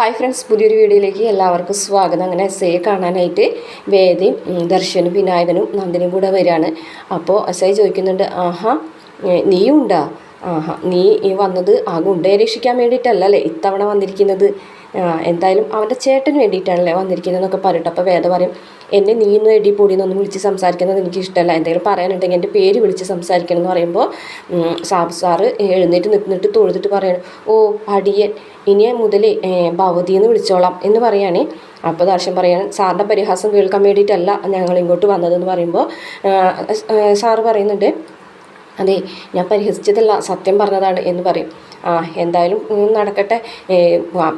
Hi friends പുതിയൊരു വീഡിയോയിലേക്ക് എല്ലാവർക്കും സ്വാഗതം. അങ്ങനെ എസ് ഐയെ കാണാനായിട്ട് വേദിയും ഉം, ദർശനും വിനായകനും നന്ദിനും കൂടെ വരികയാണ്. അപ്പോൾ എസ് ഐ ചോദിക്കുന്നുണ്ട് ആഹാ നീയുണ്ടാ? ആഹാ നീ വന്നത് ആ ഗുണ്ടയെ രക്ഷിക്കാൻ വേണ്ടിയിട്ടല്ലല്ലേ ഇത്തവണ വന്നിരിക്കുന്നത്. എന്തായാലും അവന്റെ ചേട്ടന് വേണ്ടിയിട്ടാണല്ലേ വന്നിരിക്കുന്നത് എന്നൊക്കെ പറഞ്ഞിട്ട് അപ്പോൾ വേദ പറയും എന്നെ നീ ഇന്ന് എടി പൊടി എന്നൊന്നും വിളിച്ച് സംസാരിക്കുന്നത് എനിക്ക് ഇഷ്ടമല്ല. എന്തെങ്കിലും പറയാനുണ്ടെങ്കിൽ എന്റെ പേര് വിളിച്ച് സംസാരിക്കണം എന്ന് പറയുമ്പോൾ സാബ് സാറ് എഴുന്നേറ്റ് നിന്നിട്ട് തൊഴുതിട്ട് പറയണം ഓ അടിയൻ ഇനി മുതൽ ഭവതി എന്ന് വിളിച്ചോളാം എന്ന് പറയുകയാണേ അപ്പോൾ ദർശൻ പറയാണ് സാറിന്റെ പരിഹാസം കേൾക്കാൻ വേണ്ടിയിട്ടല്ല ഞങ്ങൾ ഇങ്ങോട്ട് വന്നതെന്ന് പറയുമ്പോൾ സാറ് പറയുന്നുണ്ട് അതെ ഞാൻ പരിഹസിച്ചതല്ല. സത്യം പറഞ്ഞതാണ് എന്ന് പറയും. ആ എന്തായാലും നടക്കട്ടെ.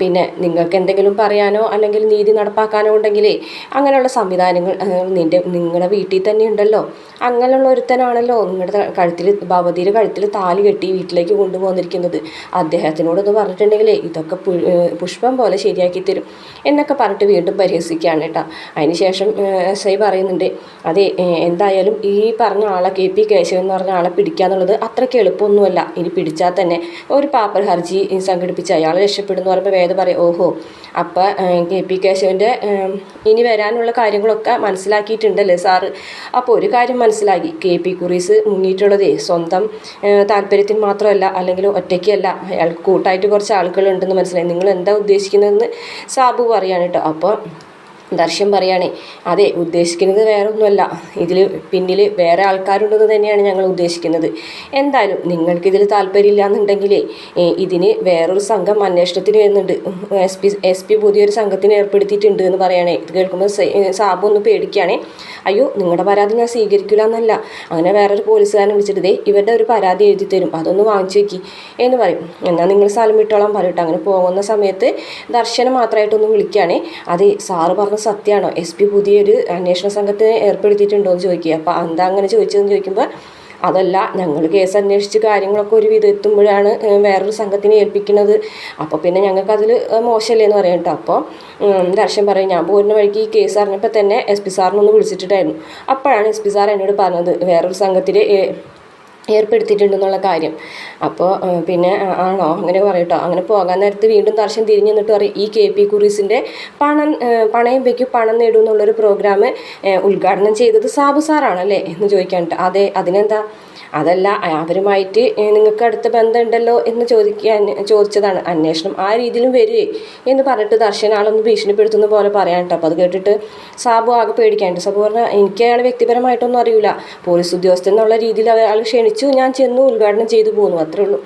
പിന്നെ നിങ്ങൾക്ക് എന്തെങ്കിലും പറയാനോ അല്ലെങ്കിൽ നീതി നടപ്പാക്കാനോ ഉണ്ടെങ്കിലേ അങ്ങനെയുള്ള സംവിധാനങ്ങൾ നിന്റെ നിങ്ങളുടെ വീട്ടിൽ തന്നെ ഉണ്ടല്ലോ. അങ്ങനെയുള്ള ഒരുത്തനാണല്ലോ നിങ്ങളുടെ കഴുത്തിൽ ഭവതിയുടെ കഴുത്തിൽ താലി കെട്ടി വീട്ടിലേക്ക് കൊണ്ടുപോകുന്നിരിക്കുന്നത് അദ്ദേഹത്തിനോടൊന്ന് പറഞ്ഞിട്ടുണ്ടെങ്കിലേ ഇതൊക്കെ പുഷ്പം പോലെ ശരിയാക്കി തരും എന്നൊക്കെ പറഞ്ഞിട്ട് വീണ്ടും പരിഹസിക്കുകയാണ് കേട്ടോ. അതിനുശേഷം എസ് ഐ പറയുന്നുണ്ട് അതെ എന്തായാലും ഈ പറഞ്ഞ ആളെ കെ പി കേശവൻ എന്ന് പറഞ്ഞ ആളെ പിടിക്കുക എന്നുള്ളത് അത്രയ്ക്ക് എളുപ്പമൊന്നുമല്ല. ഇനി പിടിച്ചാൽ തന്നെ ഒരു പാപ്പർ ഹർജി സംഘടിപ്പിച്ച് അയാൾ രക്ഷപ്പെടുന്നു പറയുമ്പോൾ വേദ പറയും ഓഹോ അപ്പം കെ. പി. കേശവന്റെ ഇനി വരാനുള്ള കാര്യങ്ങളൊക്കെ മനസ്സിലാക്കിയിട്ടുണ്ടല്ലേ സാറ്? അപ്പോൾ ഒരു കാര്യം മനസ്സിലാക്കി കെ. പി. കുറീസ് മുങ്ങിയിട്ടുള്ളതേ സ്വന്തം താല്പര്യത്തിന് മാത്രമല്ല അല്ലെങ്കിൽ ഒറ്റയ്ക്കല്ല. അയാൾക്ക് കൂട്ടായിട്ട് കുറച്ച് ആളുകളുണ്ടെന്ന് മനസ്സിലായി. നിങ്ങൾ എന്താ ഉദ്ദേശിക്കുന്നതെന്ന് സാബു പറയാണ് കേട്ടോ. അപ്പോൾ ദർശൻ പറയുകയാണേ അതെ ഉദ്ദേശിക്കുന്നത് വേറെ ഒന്നുമല്ല ഇതിൽ പിന്നിൽ വേറെ ആൾക്കാരുണ്ടെന്ന് തന്നെയാണ് ഞങ്ങൾ ഉദ്ദേശിക്കുന്നത്. എന്തായാലും നിങ്ങൾക്കിതിൽ താല്പര്യമില്ല എന്നുണ്ടെങ്കിലേ ഏ, ഇതിന് വേറൊരു സംഘം അന്വേഷണത്തിന് വരുന്നുണ്ട്. എസ് പി എസ് പി പുതിയൊരു സംഘത്തിന് ഏർപ്പെടുത്തിയിട്ടുണ്ട് എന്ന് പറയണേ. ഇത് കേൾക്കുമ്പോൾ സാബു ഒന്ന് പേടിക്കുകയാണേ. അയ്യോ നിങ്ങളുടെ പരാതി ഞാൻ സ്വീകരിക്കില്ല എന്നല്ല അങ്ങനെ വേറൊരു പോലീസുകാരനെ വിളിച്ചിട്ട് ദേ ഇവരുടെ ഒരു പരാതി എഴുതി തരും. അതൊന്ന് വാങ്ങിച്ചു വെക്കി എന്ന് പറയും. എന്നാൽ നിങ്ങൾ സ്ഥലം വിട്ടോളാൻ പറയട്ടെ അങ്ങനെ പോകുന്ന സമയത്ത് ദർശനം മാത്രമായിട്ടൊന്ന് വിളിക്കുകയാണേ. അതെ സാറ് പറഞ്ഞ സത്യമാണോ? എസ് പി പുതിയൊരു അന്വേഷണ സംഘത്തിന് ഏർപ്പെടുത്തിയിട്ടുണ്ടോ എന്ന് ചോദിക്കുക. അപ്പോൾ എന്താ അങ്ങനെ ചോദിച്ചതെന്ന് ചോദിക്കുമ്പോൾ അതല്ല ഞങ്ങൾ കേസ് അന്വേഷിച്ച് കാര്യങ്ങളൊക്കെ ഒരു വിധം എത്തുമ്പോഴാണ് വേറൊരു സംഘത്തിനെ ഏൽപ്പിക്കുന്നത്. അപ്പോൾ പിന്നെ ഞങ്ങൾക്കതിൽ മോശമല്ലേ എന്ന് പറയാം കേട്ടോ. അപ്പോൾ ദർശൻ പറയും ഞാൻ പോരുന്ന വഴിക്ക് ഈ കേസ് അറിഞ്ഞപ്പോൾ തന്നെ എസ് പി സാറിനൊന്ന് വിളിച്ചിട്ടുണ്ടായിരുന്നു. അപ്പോഴാണ് എസ് പി സാർ എന്നോട് പറഞ്ഞത് വേറൊരു സംഘത്തിൽ ഏർപ്പെടുത്തിയിട്ടുണ്ടെന്നുള്ള കാര്യം. അപ്പോൾ പിന്നെ ആണോ? അങ്ങനെ പറയട്ടോ. അങ്ങനെ പോകാൻ നേരത്ത് വീണ്ടും ദർശൻ തിരിഞ്ഞു നിന്നിട്ട് പറയും ഈ കെ പി കുറീസിന്റെ പണം പണയം വയ്ക്കും പണം നേടും എന്നുള്ളൊരു പ്രോഗ്രാം ഉദ്ഘാടനം ചെയ്തത് സാബു സാറാണല്ലേ എന്ന് ചോദിക്കാനിട്ട്. അതെ അതിനെന്താ? അതല്ല അവരുമായിട്ട് നിങ്ങൾക്ക് അടുത്ത ബന്ധമുണ്ടല്ലോ എന്ന് ചോദിക്കാൻ ചോദിച്ചതാണ്. അന്വേഷണം ആ രീതിയിലും വരുവേ എന്ന് പറഞ്ഞിട്ട് ദർശൻ ആളൊന്ന് ഭീഷണിപ്പെടുത്തുന്ന പോലെ പറയാൻ കേട്ടോ. അപ്പോൾ അത് കേട്ടിട്ട് സാബു ആകെ പേടിക്കാനുണ്ട് സാബു പറഞ്ഞാൽ എനിക്ക് അയാൾ വ്യക്തിപരമായിട്ടൊന്നും അറിയില്ല പോലീസ് ഉദ്യോഗസ്ഥൻ എന്നുള്ള രീതിയിൽ അയാൾ ക്ഷണിച്ചു ഞാൻ ചെന്നു ഉദ്ഘാടനം ചെയ്തു പോന്നു. അത്രേ ഉള്ളൂ.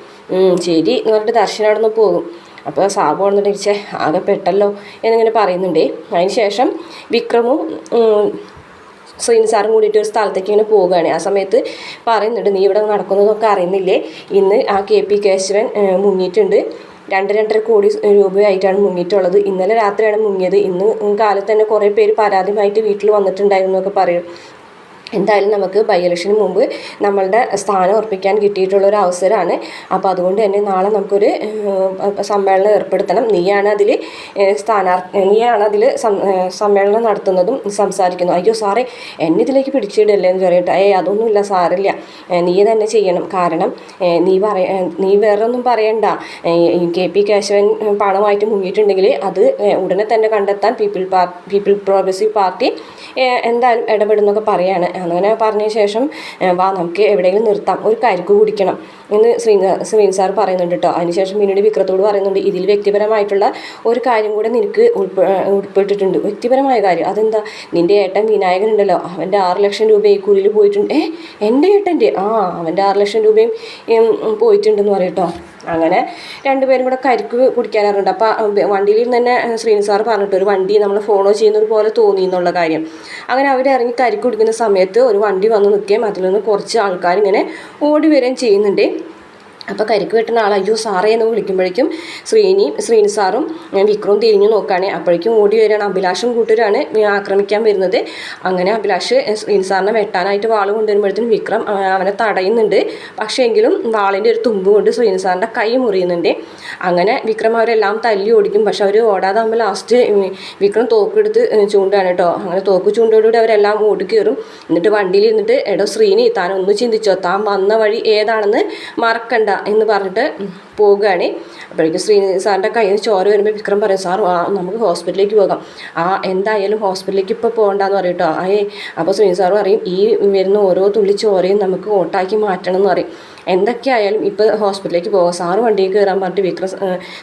ശരി എന്ന് പറഞ്ഞിട്ട് ദർശൻ അവിടെ നിന്ന് പോകും. അപ്പോൾ സാബു വന്നിട്ട് ആകെ പെട്ടല്ലോ എന്നിങ്ങനെ പറയുന്നുണ്ടേ. അതിന് ശേഷം വിക്രമും ശ്രീനി സാറും കൂടിയിട്ട് ഒരു സ്ഥലത്തേക്ക് ഇങ്ങനെ പോവുകയാണ്. ആ സമയത്ത് പറയുന്നുണ്ട് നീ ഇവിടെ നടക്കുന്നതൊക്കെ അറിയുന്നില്ലേ? ഇന്ന് ആ കെ പി കേശവൻ മുങ്ങിയിട്ടുണ്ട്. രണ്ട് രണ്ടര കോടി രൂപയായിട്ടാണ് മുങ്ങിയിട്ടുള്ളത്. ഇന്നലെ രാത്രിയാണ് മുങ്ങിയത്. ഇന്ന് കാലത്ത് തന്നെ കുറേ പേര് പരാതിയുമായിട്ട് വീട്ടിൽ വന്നിട്ടുണ്ടായിരുന്നു എന്നൊക്കെ പറയും. എന്തായാലും നമുക്ക് ബൈ ഇലക്ഷന് മുമ്പ് നമ്മളുടെ സ്ഥാനം ഉറപ്പിക്കാൻ കിട്ടിയിട്ടുള്ള ഒരു അവസരമാണ്. അപ്പോൾ അതുകൊണ്ട് തന്നെ നാളെ നമുക്കൊരു സമ്മേളനം ഏർപ്പെടുത്തണം. നീയാണ് അതിൽ സ്ഥാനാർത്ഥി നീയാണ് അതിൽ സമ്മേളനം നടത്തുന്നതും സംസാരിക്കുന്നു. അയ്യോ സാറേ എന്നെ ഇതിലേക്ക് പിടിച്ചിടല്ലേ എന്ന് പറയട്ടെ ഏയ് അതൊന്നുമില്ല സാറില്ല. നീ തന്നെ ചെയ്യണം. കാരണം നീ പറയ നീ വേറൊന്നും പറയണ്ട. ഏഹ്, കെ പി കേശവൻ പണമായിട്ട് മുങ്ങിയിട്ടുണ്ടെങ്കിൽ അത് ഉടനെ തന്നെ കണ്ടെത്താൻ പീപ്പിൾ പാർ പീപ്പിൾ പ്രോഗ്രസീവ് പാർട്ടി ഏഹ്, എന്തായാലും ഇടപെടുന്നൊക്കെ പറയാണ്. അങ്ങനെ പറഞ്ഞ ശേഷം വാ നമുക്ക് എവിടെയെങ്കിലും നിർത്താം. ഒരു കരിക്ക് കുടിക്കണം എന്ന് ശ്രീ ശ്രീൻ സാർ പറയുന്നുണ്ട് കേട്ടോ. അതിനുശേഷം പിന്നീട് വിക്രത്തോട് പറയുന്നുണ്ട് ഇതിൽ വ്യക്തിപരമായിട്ടുള്ള ഒരു കാര്യം കൂടെ നിനക്ക് ഉൾപ്പെ ഉൾപ്പെട്ടിട്ടുണ്ട്. വ്യക്തിപരമായ കാര്യം. അതെന്താ? നിന്റെ ഏട്ടൻ വിനായകൻ ഉണ്ടല്ലോ അവന്റെ ആറ് ലക്ഷം രൂപ ഈ കുരിയിൽ പോയിട്ടുണ്ട്. ഏ എന്റെ ഏട്ടന്റെ? ആ അവന്റെ ആറ് ലക്ഷം രൂപയും പോയിട്ടുണ്ടെന്ന് പറയട്ടോ അങ്ങനെ രണ്ടുപേരും കൂടെ കരിക്ക് കുടിക്കാനാറുണ്ട് അപ്പോൾ വണ്ടിയിൽ നിന്ന് തന്നെ ശ്രീനി സാർ പറഞ്ഞിട്ട് ഒരു വണ്ടി നമ്മൾ ഫോളോ ചെയ്യുന്നത് പോലെ തോന്നി എന്നുള്ള കാര്യം. അങ്ങനെ അവർ ഇറങ്ങി കരിക്ക് കുടിക്കുന്ന സമയത്ത് ഒരു വണ്ടി വന്ന് നിൽക്കുകയും അതിൽ നിന്ന് കുറച്ച് ആൾക്കാർ ഇങ്ങനെ ഓടി വരികയും ചെയ്യുന്നുണ്ട്. അപ്പോൾ കരിക്ക് വെട്ടുന്ന ആൾ അയ്യോ സാറേ എന്ന് വിളിക്കുമ്പോഴേക്കും ശ്രീനി ശ്രീനി സാറും ഞാൻ വിക്രവും തിരിഞ്ഞു നോക്കുകയാണ്. അപ്പോഴേക്കും ഓടി വരികയാണ്. അഭിലാഷും കൂട്ടരാണ് ആക്രമിക്കാൻ വരുന്നത്. അങ്ങനെ അഭിലാഷ് ശ്രീനി സാറിനെ വെട്ടാനായിട്ട് വാൾ കൊണ്ടുവരുമ്പോഴത്തേനും വിക്രം അവനെ തടയുന്നുണ്ട്. പക്ഷേ എങ്കിലും വാളിന്റെ ഒരു തുമ്പ് കൊണ്ട് ശ്രീനി സാറിന്റെ കൈ മുറിയുന്നുണ്ട്. അങ്ങനെ വിക്രം അവരെല്ലാം തല്ലി ഓടിക്കും. പക്ഷെ അവർ ഓടാതെ ആകുമ്പോൾ ലാസ്റ്റ് വിക്രം തോക്കെടുത്ത് ചൂണ്ടാണ് കേട്ടോ. അങ്ങനെ തോക്ക് ചൂണ്ടോടുകൂടി അവരെല്ലാം ഓടി കയറും എന്നിട്ട് വണ്ടിയിൽ ഇരുന്നിട്ട് എടോ ശ്രീനി താൻ ഒന്ന് ചിന്തിച്ചോ? താൻ വന്ന വഴി ഏതാണെന്ന് മറക്കണ്ട. എന്ന് പറഞ്ഞിട്ട് പോവുകയാണ് അപ്പോഴേക്കും ശ്രീ സാറിന്റെ കയ്യിൽ ചോര വരുമ്പോൾ വിക്രം പറയും സാർ ആ നമുക്ക് ഹോസ്പിറ്റലിലേക്ക് പോകാം. ആ എന്തായാലും ഹോസ്പിറ്റലിലേക്ക് ഇപ്പോൾ പോകണ്ടെന്ന് പറയും കേട്ടോ. ഏ അപ്പോൾ ശ്രീ സാർ പറയും ഈ വരുന്ന ഓരോ തുള്ളി ചോരയും നമുക്ക് ഓട്ടാക്കി മാറ്റണം എന്ന് പറയും. എന്തൊക്കെയായാലും ഇപ്പോൾ ഹോസ്പിറ്റലിലേക്ക് പോകാം. സാറ് വണ്ടിയിൽ കയറാൻ പറഞ്ഞിട്ട് വിക്രം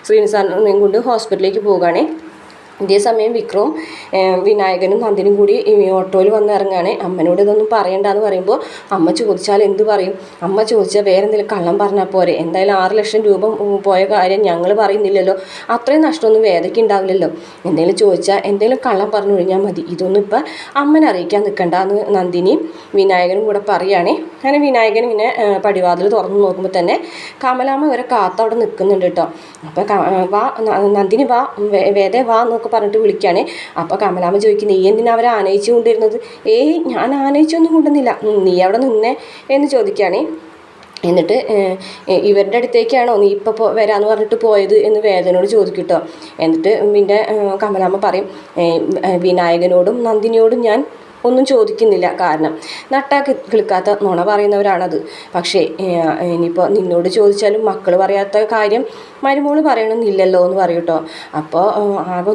ശ്രീ സാറിനെയും കൊണ്ട് ഹോസ്പിറ്റലിലേക്ക് പോകുകയാണേ ഇതേ സമയം വിക്രവും വിനായകനും നന്ദിനും കൂടി ഓട്ടോയിൽ വന്ന് അമ്മനോട് ഇതൊന്നും പറയണ്ടെന്ന് പറയുമ്പോൾ അമ്മ ചോദിച്ചാൽ എന്ത് പറയും? അമ്മ ചോദിച്ചാൽ വേറെ എന്തെങ്കിലും കള്ളം പറഞ്ഞാൽ പോരെ. എന്തായാലും ആറ് ലക്ഷം രൂപ പോയ കാര്യം ഞങ്ങൾ പറയുന്നില്ലല്ലോ. അത്രയും നഷ്ടമൊന്നും വേദയ്ക്ക് ഉണ്ടാവില്ലല്ലോ. എന്തെങ്കിലും ചോദിച്ചാൽ എന്തെങ്കിലും കള്ളം പറഞ്ഞു കഴിഞ്ഞാൽ മതി. ഇതൊന്നും ഇപ്പം അമ്മനെ അറിയിക്കാൻ നിൽക്കണ്ട എന്ന് നന്ദിനിയും വിനായകനും കൂടെ പറയുകയാണേ. അങ്ങനെ വിനായകൻ ഇങ്ങനെ പടിവാതിൽ തുറന്നു നോക്കുമ്പോൾ തന്നെ കമലാമ്മ ഇവരെ കാത്തവിടെ നിൽക്കുന്നുണ്ട് കേട്ടോ. അപ്പോൾ വാ നന്ദിനി വാ വേദ വാ വാ എന്നൊക്കെ പറഞ്ഞിട്ട് വിളിക്കുകയാണ് അപ്പോൾ കമലാമ്മ ചോദിക്കും നീ എന്തിനാ അവരെ ആനയിച്ചു കൊണ്ടിരുന്നത് ഏയ് ഞാൻ ആനയിച്ചൊന്നും കൊണ്ടുവന്നില്ല. നീ അവിടെ നിന്നേ? എന്ന് ചോദിക്കുകയാണ് എന്നിട്ട് ഇവരുടെ അടുത്തേക്കാണോ നീ ഇപ്പോൾ പോ വരാമെന്ന് പറഞ്ഞിട്ട് പോയത്? എന്ന് വേദനയോട് ചോദിക്കും കേട്ടോ. എന്നിട്ട് പിന്നെ കമലാമ്മ പറയും വിനായകനോടും നന്ദിനിയോടും ഞാൻ ഒന്നും ചോദിക്കുന്നില്ല. കാരണം നട്ടാ കിളിക്കാത്ത നുണ പറയുന്നവരാണത്. പക്ഷേ ഇനിയിപ്പോൾ നിന്നോട് ചോദിച്ചാലും മക്കൾ പറയാത്ത കാര്യം മരുമോൾ പറയണമെന്നില്ലല്ലോ എന്ന് പറയും കേട്ടോ അപ്പോൾ ആകെ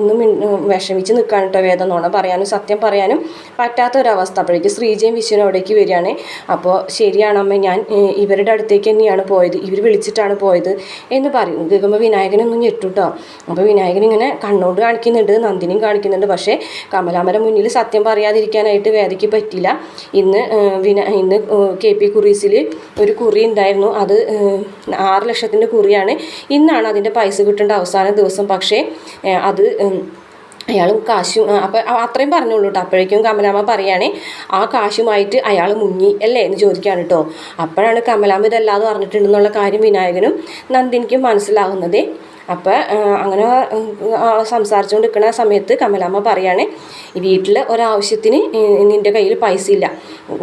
വിഷമിച്ച് നിൽക്കാൻ കേട്ടോ വേദം. നുണ പറയാനും സത്യം പറയാനും പറ്റാത്ത ഒരവസ്ഥ അപ്പോഴേക്ക് ശ്രീജയും വിശ്വനും അവിടേക്ക് വരികയാണ്. അപ്പോൾ ശരിയാണ് അമ്മ ഞാൻ ഇവരുടെ അടുത്തേക്ക് തന്നെയാണ് പോയത്. ഇവർ വിളിച്ചിട്ടാണ് പോയത് എന്ന് പറയും. കേൾക്കുമ്പോൾ വിനായകനൊന്നും ഞെട്ടുട്ടോ അപ്പോൾ വിനായകൻ ഇങ്ങനെ കണ്ണോട് കാണിക്കുന്നുണ്ട് നന്ദിനിയും കാണിക്കുന്നുണ്ട്. പക്ഷേ കമലാമര മുന്നിൽ സത്യം പറയാതിരിക്കാനായിട്ട് വേദയ്ക്ക് പറ്റില്ല ഇന്ന് വിന ഇന്ന് കെ പി കുറീസിൽ ഒരു കുറി ഉണ്ടായിരുന്നു. അത് ആറ് ലക്ഷത്തിന്റെ കുറിയാണ്. ഇന്നാണ് അതിന്റെ പൈസ കിട്ടേണ്ട അവസാന ദിവസം. പക്ഷേ അത് അയാളും കാശും അപ്പം അത്രയും പറഞ്ഞോളൂ കേട്ടോ അപ്പോഴേക്കും കമലാമ്മ പറയുകയാണേ ആ കാശുമായിട്ട് അയാൾ മുങ്ങി അല്ലേ എന്ന് ചോദിക്കുകയാണ് കേട്ടോ അപ്പോഴാണ് കമലാമ്മ ഇതല്ലാതെ പറഞ്ഞിട്ടുണ്ടെന്നുള്ള കാര്യം വിനായകനും നന്ദിനിക്കും മനസ്സിലാകുന്നത് അപ്പോൾ അങ്ങനെ സംസാരിച്ചുകൊണ്ട് നിൽക്കുന്ന സമയത്ത് കമലാമ്മ പറയാണ് ഈ വീട്ടിൽ ഒരാവശ്യത്തിന് നിന്റെ കയ്യിൽ പൈസ ഇല്ല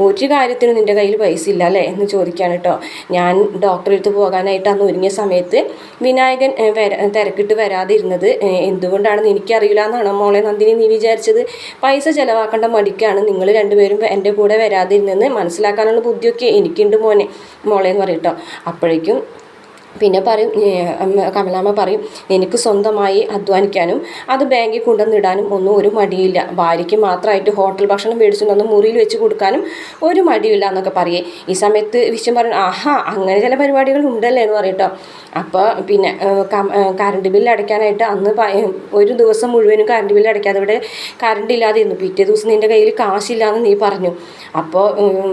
ഒരു കാര്യത്തിനും നിന്റെ കയ്യിൽ പൈസ ഇല്ല അല്ലേ? എന്ന് ചോദിക്കുകയാണ് കേട്ടോ ഞാൻ ഡോക്ടറെ അടുത്ത് പോകാനായിട്ട് അന്ന് ഒരുങ്ങിയ സമയത്ത് വിനായകൻ തിരക്കിട്ട് വരാതിരുന്നത് എന്തുകൊണ്ടാണെന്ന് എനിക്കറിയില്ല എന്നാണ് മോളെ നന്ദിനി നീ വിചാരിച്ചത്? പൈസ ചിലവാക്കേണ്ട മടിക്കാണ്. നിങ്ങൾ രണ്ടുപേരും എന്റെ കൂടെ വരാതിരുന്നെന്ന് മനസ്സിലാക്കാനുള്ള ബുദ്ധിയൊക്കെ എനിക്കുണ്ട് മോനെ മോളെ എന്ന് പറയട്ടോ അപ്പോഴേക്കും പിന്നെ പറയും കമലാമ്മ പറയും എനിക്ക് സ്വന്തമായി അധ്വാനിക്കാനും അത് ബാങ്കിൽ കൊണ്ടുവന്നിടാനും ഒന്നും ഒരു മടിയില്ല. ഭാര്യയ്ക്ക് മാത്രമായിട്ട് ഹോട്ടൽ ഭക്ഷണം മേടിച്ചുകൊണ്ടൊന്ന് മുറിയിൽ വെച്ച് കൊടുക്കാനും ഒരു മടിയില്ല എന്നൊക്കെ പറയേ. ഈ സമയത്ത് വിശ്വം പറയും ആഹാ അങ്ങനെ ചില പരിപാടികൾ ഉണ്ടല്ലേ എന്ന് പറയട്ടോ അപ്പോൾ പിന്നെ കറണ്ട് ബില്ല് അടയ്ക്കാനായിട്ട് അന്ന് ഒരു ദിവസം മുഴുവനും കറണ്ട് ബില്ല് അടയ്ക്കാതെ ഇവിടെ കറണ്ട് ഇല്ലാതിരുന്നു. പിറ്റേ ദിവസം നിന്റെ കയ്യിൽ കാശില്ലാന്ന് നീ പറഞ്ഞു. അപ്പോൾ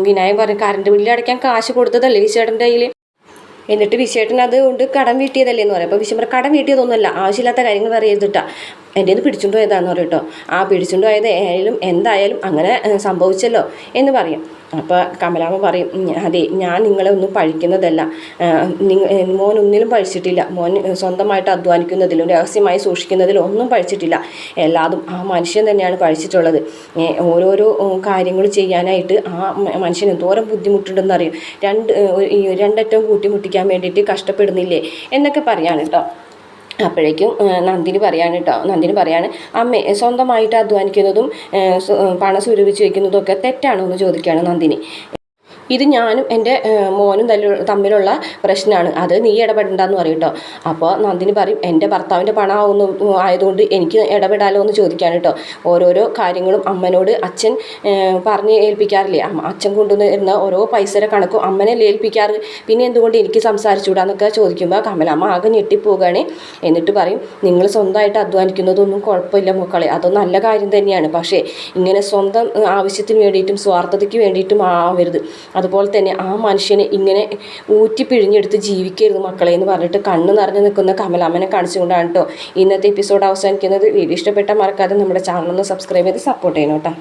വിനായകൻ പറഞ്ഞു കറണ്ട് ബില്ല് അടയ്ക്കാൻ കാശ് കൊടുത്തതല്ലേ ഈ ചേട്ടന്റെ കയ്യിൽ? എന്നിട്ട് വിശേട്ടൻ അത് കൊണ്ട് കടം വീട്ടിയതല്ലേ എന്ന് പറയാം. അപ്പോൾ വിശ്വം കടം വീട്ടിയതൊന്നുമല്ല ആവശ്യമില്ലാത്ത കാര്യങ്ങൾ പറയരുതിട്ടാ എന്റെ ഇത് പിടിച്ചുകൊണ്ട് പോയതാന്ന് പറയും കേട്ടോ ആ പിടിച്ചുകൊണ്ട് പോയത് ഏതായാലും എന്തായാലും അങ്ങനെ സംഭവിച്ചല്ലോ എന്ന് പറയും. അപ്പോൾ കമലാമ്മ പറയും അതെ ഞാൻ നിങ്ങളെ ഒന്നും പഴിക്കുന്നതല്ല. മോൻ ഒന്നിലും പഴിച്ചിട്ടില്ല. മോൻ സ്വന്തമായിട്ട് അധ്വാനിക്കുന്നതിലും രഹസ്യമായി സൂക്ഷിക്കുന്നതിലും ഒന്നും പഴിച്ചിട്ടില്ല. എല്ലാതും ആ മനുഷ്യൻ തന്നെയാണ് പഴിച്ചിട്ടുള്ളത്. ഓരോരോ കാര്യങ്ങൾ ചെയ്യാനായിട്ട് ആ മനുഷ്യൻ എന്തോരം ബുദ്ധിമുട്ടുണ്ടെന്ന് അറിയും. രണ്ട് രണ്ടറ്റം രണ്ടറ്റവും കൂട്ടിമുട്ടിക്കാൻ വേണ്ടിയിട്ട് കഷ്ടപ്പെടുന്നില്ലേ? എന്നൊക്കെ പറയാണ് കേട്ടോ അപ്പോഴേക്കും നന്ദിനി പറയാണ് കേട്ടോ നന്ദിനി പറയാണ് അമ്മ സ്വന്തമായിട്ട് അധ്വാനിക്കുന്നതും പണം സ്വരൂപിച്ച് വയ്ക്കുന്നതും ഒക്കെ തെറ്റാണോ? എന്ന് ചോദിക്കുകയാണ് നന്ദിനി. ഇത് ഞാനും എന്റെ മോനും തമ്മിലുള്ള പ്രശ്നമാണ്. അത് നീ ഇടപെടണ്ടെന്ന് പറയും കേട്ടോ അപ്പോൾ നന്ദിനി പറയും എന്റെ ഭർത്താവിന്റെ പണമാവുന്നു ആയതുകൊണ്ട് എനിക്ക് ഇടപെടാലോ എന്ന് ചോദിക്കാണ് കേട്ടോ ഓരോരോ കാര്യങ്ങളും അമ്മനോട് അച്ഛൻ പറഞ്ഞ് ഏൽപ്പിക്കാറില്ലേ? അച്ഛൻ കൊണ്ടുവന്നിരുന്ന ഓരോ പൈസയുടെ കണക്കും അമ്മനല്ലേ ഏൽപ്പിക്കാറ്? പിന്നെ എന്തുകൊണ്ട് എനിക്ക് സംസാരിച്ചുകൂടാന്നൊക്കെ ചോദിക്കുമ്പോൾ കമലമ്മ ആകെ ഞെട്ടിപ്പോവുകയാണ്. എന്നിട്ട് പറയും നിങ്ങൾ സ്വന്തമായിട്ട് അധ്വാനിക്കുന്നതൊന്നും കുഴപ്പമില്ല മക്കളെ. അതൊന്നും നല്ല കാര്യം തന്നെയാണ്. പക്ഷേ ഇങ്ങനെ സ്വന്തം ആവശ്യത്തിന് വേണ്ടിയിട്ടും സ്വാർത്ഥതയ്ക്ക് വേണ്ടിയിട്ടും ആവരുത്. അതുപോലെ തന്നെ ആ മനുഷ്യനെ ഇങ്ങനെ ഊറ്റി പിഴിഞ്ഞെടുത്ത് ജീവിക്കരുത് മക്കളെ എന്ന് പറഞ്ഞിട്ട് കണ്ണ് നിറഞ്ഞു നിൽക്കുന്ന കമലാമ്മനെ കാണിച്ചുകൊണ്ടാണ് കേട്ടോ ഇന്നത്തെ എപ്പിസോഡ് അവസാനിക്കുന്നത്. വീഡിയോ ഇഷ്ടപ്പെട്ട മറക്കാതെ നമ്മുടെ ചാനൽ ഒന്ന് സബ്സ്ക്രൈബ് ചെയ്ത് സപ്പോർട്ട് ചെയ്യണം കേട്ടോ.